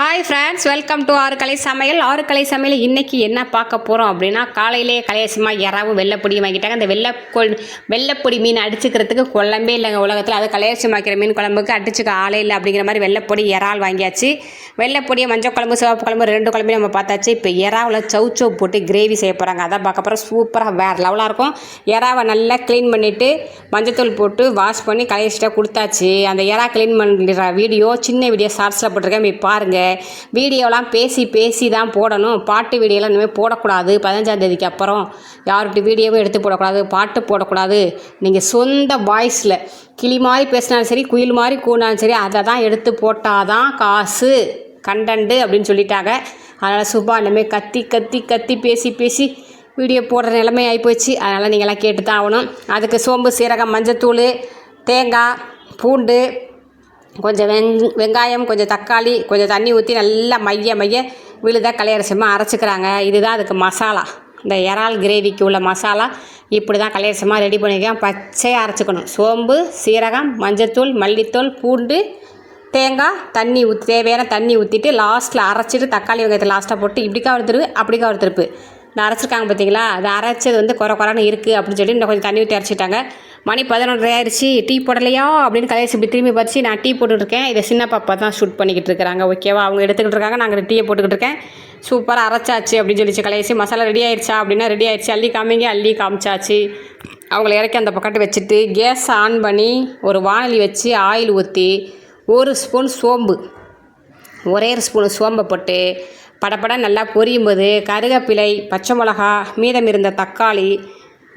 Hi friends welcome to ஆறு கலை சமையல். ஆறு கலை சமையல் இன்றைக்கி என்ன பார்க்க போகிறோம் அப்படின்னா காலையிலேயே கலையசமாக யாராவும் வெள்ளைப்பொடி வாங்கிட்டாங்க. அந்த வெள்ளை கொள் வெள்ளைப்பொடி மீன் அடிச்சுக்கிறதுக்கு குழம்பே இல்லைங்க உலகத்தில். அது கலையசமாக்கிற வைக்கிற மீன் குழம்புக்கு அடிச்சுக்க ஆளே இல்லை அப்படிங்கிற மாதிரி வெள்ளைப்பொடி இறால் வாங்கியாச்சு. வெள்ளைப்பொடியை மஞ்சள் குழம்பு சிவப்பு குழம்பு ரெண்டு குழம்பு நம்ம பார்த்தாச்சு. இப்போ இறாவில் சவுச்சோ போட்டு கிரேவி செய்ய போகிறாங்க அதான் பார்க்க போகிறோம் சூப்பராக வேறு லெவலாக இருக்கும். இறாவை நல்லா க்ளீன் பண்ணிவிட்டு மஞ்சத்தூள் போட்டு வாஷ் பண்ணி கலையச்சிட்டா கொடுத்தாச்சு. அந்த இறா க்ளீன் பண்ணுற வீடியோ சின்ன வீடியோ ஷார்ட்ஸில் போட்டிருக்கேன். போய் பாருங்கள் வீடியோலாம் பேசி பேசி தான் போடணும். பாட்டு வீடியோலாம் இனிமேல் போடக்கூடாது. பதினஞ்சாந்தேதிக்கு அப்புறம் யார்கிட்ட வீடியோவும் எடுத்து போடக்கூடாது. பாட்டு போடக்கூடாது. நீங்கள் சொந்த வாய்ஸில் கிளி மாதிரி பேசினாலும் சரி குயில் மாதிரி கூனாலும் சரி அதை தான் எடுத்து போட்டால் தான் காசு கண்டன்ட்டு அப்படின்னு சொல்லிட்டாங்க. அதனால் சுபா இனிமேல் கத்தி கத்தி கத்தி பேசி பேசி வீடியோ போடுற நிலைமை ஆகிப்போச்சு அதனால் நீங்களாம் கேட்டு தான் ஆகணும். அதுக்கு சோம்பு சீரகம் மஞ்சத்தூள் தேங்காய் பூண்டு கொஞ்சம் வெங் வெங்காயம் கொஞ்சம் தக்காளி கொஞ்சம் தண்ணி ஊற்றி நல்லா மைய மைய விழுதாக கலையரசமாக அரைச்சிக்கிறாங்க. இதுதான் அதுக்கு மசாலா. இந்த இறால் கிரேவிக்கு உள்ள மசாலா. இப்படி தான் கலையரசமாக ரெடி பண்ணியிருக்கேன் பச்சையாக அரைச்சிக்கணும். சோம்பு சீரகம் மஞ்சத்தூள் மல்லித்தூள் பூண்டு தேங்காய் தண்ணி ஊற்றி தேவையான தண்ணி ஊற்றிட்டு லாஸ்ட்டில் அரைச்சிட்டு தக்காளி வெங்காயத்தை லாஸ்ட்டாக போட்டு இப்படிக்கா ஒரு திருப்பு அப்படிக்கா ஒரு திருப்பு இந்த அரைச்சிருக்காங்க பார்த்தீங்களா? அது அரைச்சது வந்து குறை குறைன்னு இருக்குது அப்படின்னு சொல்லி இன்னும் கொஞ்சம் தண்ணி ஊற்றி அரைச்சிட்டாங்க. மணி பதினொன்றரை ஆயிடுச்சு டீ போடலையா? அப்படின்னு கதையை இப்படி திரும்பி பறிச்சு நான் டீ போட்டுட்ருக்கேன். இதை சின்ன பாப்பா தான் ஷூட் பண்ணிக்கிட்டு இருக்கிறாங்க. ஓகேவா? அவங்க எடுத்துக்கிட்டு இருக்காங்க. நாங்கள் டீயை போட்டுக்கிட்டு இருக்கேன். சூப்பராக அரைச்சாச்சு அப்படின்னு சொல்லிச்சு. கலையரசி மசாலா ரெடி ஆயிடுச்சா அப்படின்னா ரெடி ஆயிடுச்சு அள்ளி காமிங்க அள்ளி காமிச்சாச்சு. அவங்கள இறக்கி அந்த பக்கத்து வச்சுட்டு கேஸ் ஆன் பண்ணி ஒரு வானலி வச்சு ஆயில் ஊற்றி ஒரு ஸ்பூன் சோம்பு. ஒரே ஒரு ஸ்பூன் சோம்பை போட்டு படப்பட நல்லா பொரியும் போது கருவேப்பிலை பச்சை மிளகா மீதம் இருந்த தக்காளி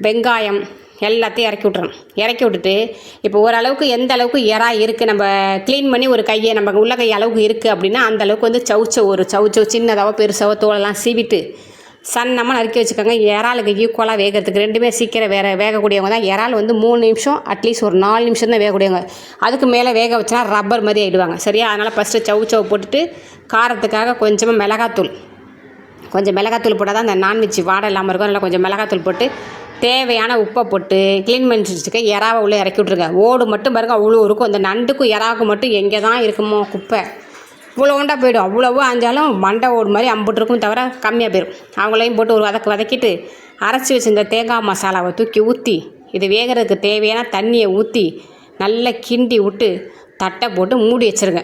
வெங்காயம் எல்லாத்தையும் இறக்கி விட்றணும் இறக்கி விட்டுட்டு இப்போ ஓரளவுக்கு எந்த அளவுக்கு இறா இருக்குது நம்ம க்ளீன் பண்ணி ஒரு கையை நம்ம உள்ள கை அளவுக்கு இருக்குது அப்படின்னா அந்த அளவுக்கு வந்து சவுச்ச ஒரு சவுச்சோ சின்னதாவோ பெருசாவோ தோலெல்லாம் சீவிட்டு சன்னமாக நறுக்கி வச்சுக்கோங்க. இறாலுக்கு ஈக்குவலாக வேகிறதுக்கு ரெண்டுமே சீக்கிரம் வேற வேகக்கூடியவங்க தான். இறால் வந்து மூணு நிமிஷம் அட்லீஸ்ட் ஒரு நாலு நிமிஷம் தான் வேகக்கூடியவங்க. அதுக்கு மேலே வேக வச்சுனா ரப்பர் மாதிரி ஆகிடுவாங்க சரியா? அதனால் ஃபஸ்ட்டு சவு சவு போட்டுட்டு காரத்துக்காக கொஞ்சமாக மிளகாத்தூள். கொஞ்சம் மிளகாத்தூள் போட்டால் தான் அந்த நான்வெஜ் வாடை இல்லாமல் இருக்கும். அதனால் கொஞ்சம் மிளகாத்தூள் போட்டு தேவையான உப்பை போட்டு க்ளீன் பண்ணி வச்சுக்க இறாவை உள்ளே இறக்கி விட்ருங்க ஓடு மட்டும் பாருங்க அவ்வளோ இருக்கும். அந்த நண்டுக்கும் இறாவுக்கும் மட்டும் எங்கே தான் இருக்குமோ குப்பை. உண்டா போயிடும். அவ்வளவு ஆஞ்சாலும் மண்டை ஓடு மாதிரி அம்பிட்டுருக்கும் தவிர கம்மியாக போயிடும் அவங்களையும் போட்டு ஒரு வதக்கு வதக்கிட்டு அரைச்சி வச்சுருந்த தேங்காய் மசாலாவை தூக்கி ஊற்றி இது வேகிறதுக்கு தேவையான தண்ணியை ஊற்றி நல்லா கிண்டி விட்டு தட்டை போட்டு மூடி வச்சுருங்க.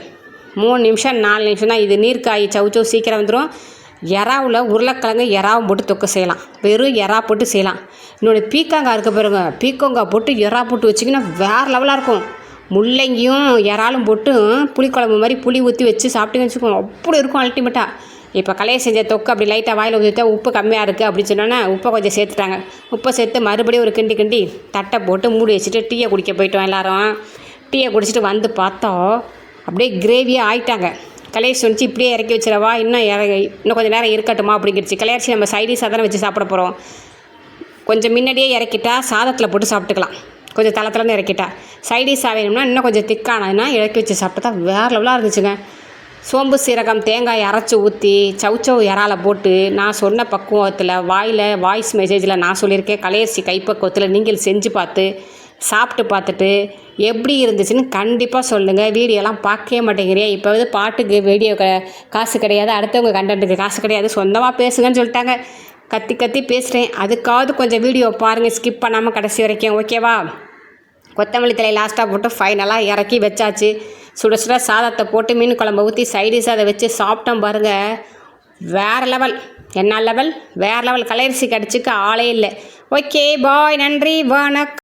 மூணு நிமிஷம் நாலு நிமிஷம் தான் இது நீர்க்காய் சவுச்சோ சீக்கிரம் வந்துடும் எறாவில் உருளைக்கிழங்கு எறாவும் போட்டு தொக்க செய்யலாம். வெறும் எறா போட்டு செய்யலாம். இன்னொன்று பீக்கங்காய் இருக்க பாருங்க. பீக்கங்காய் போட்டு எறா போட்டு வச்சிங்கன்னா வேறு லெவலாக இருக்கும். முள்ளங்கியும் இறாலும் போட்டு புளிக்குழம்பு மாதிரி புளி ஊற்றி வச்சு சாப்பிட்டீங்கன்னு வச்சுக்கோங்க. அப்படி இருக்கும் அல்டிமேட்டாக இப்போ கலையை செஞ்ச தொக்கு அப்படி லைட்டாக வாயில் ஊற்றிட்டா உப்பு கம்மியாக இருக்குது அப்படின்னு சொன்னோன்னே உப்பை கொஞ்சம் சேர்த்துட்டாங்க. உப்பை சேர்த்து மறுபடியும் ஒரு கிண்டி கிண்டி தட்டை போட்டு மூடி வச்சுட்டு டீயை குடிக்க போயிட்டோம் எல்லாரும். டீயை குடிச்சிட்டு வந்து பார்த்தோம் அப்படியே கிரேவியாக ஆயிட்டாங்க. கலையை சொன்னிச்சு இப்படியே இறக்கி வச்சிடவா இன்னும் இறங்கி இன்னும் கொஞ்சம் நேரம் இருக்கட்டுமா அப்படிங்கிடுச்சு. கலையரிசி நம்ம சைடிஷாக தானே வச்சு சாப்பிட போகிறோம் கொஞ்சம் முன்னாடியே இறக்கிட்டா சாதத்தில் போட்டு சாப்பிட்டுக்கலாம். கொஞ்சம் தலை தலைன்னு சைடிஷ் சைடிஷாக வேணும்னா இன்னும் கொஞ்சம் திக்கானதுன்னா இறக்கி வச்சு சாப்பிட்டா வேறு லெவலாக இருந்துச்சுங்க. சோம்பு சீரகம் தேங்காய் அரைச்சி ஊற்றி சவுச்சவு இறால போட்டு நான் சொன்ன பக்குவத்தில் வாயில் வாய்ஸ் மெசேஜில் நான் சொல்லியிருக்கேன். கலையரிசி கைப்பக்குவத்தில் நீங்கள் செஞ்சு பார்த்து சாப்பிட்டு பார்த்துட்டு எப்படி இருந்துச்சுன்னு கண்டிப்பாக சொல்லுங்கள் வீடியோலாம் பார்க்கவே மாட்டேங்கிறியா இப்போ வந்து பாட்டுக்கு வீடியோ க காசு கிடையாது. அடுத்தவங்க கண்டென்ட்டுக்கு காசு கிடையாது. சொந்தமாக பேசுங்கன்னு சொல்லிட்டாங்க. கத்தி கத்தி பேசுகிறேன் அதுக்காவது கொஞ்சம் வீடியோ பாருங்கள் ஸ்கிப் பண்ணாமல் கடைசி வரைக்கும் ஓகேவா கொத்தமல்லி தலை லாஸ்ட்டாக போட்டு ஃபைனலாக இறக்கி வச்சாச்சு. சுட சுட சாதத்தை போட்டு மீன் குழம்பு ஊற்றி சைடிஷாக அதை வச்சு சாப்பிட்டோம் பாருங்கள் வேறு லெவல் என்ன லெவல் வேறு லெவல் கலரிசி கிடச்சிக்க ஆளே இல்லை. ஓகே பாய் நன்றி. வணக்கம்.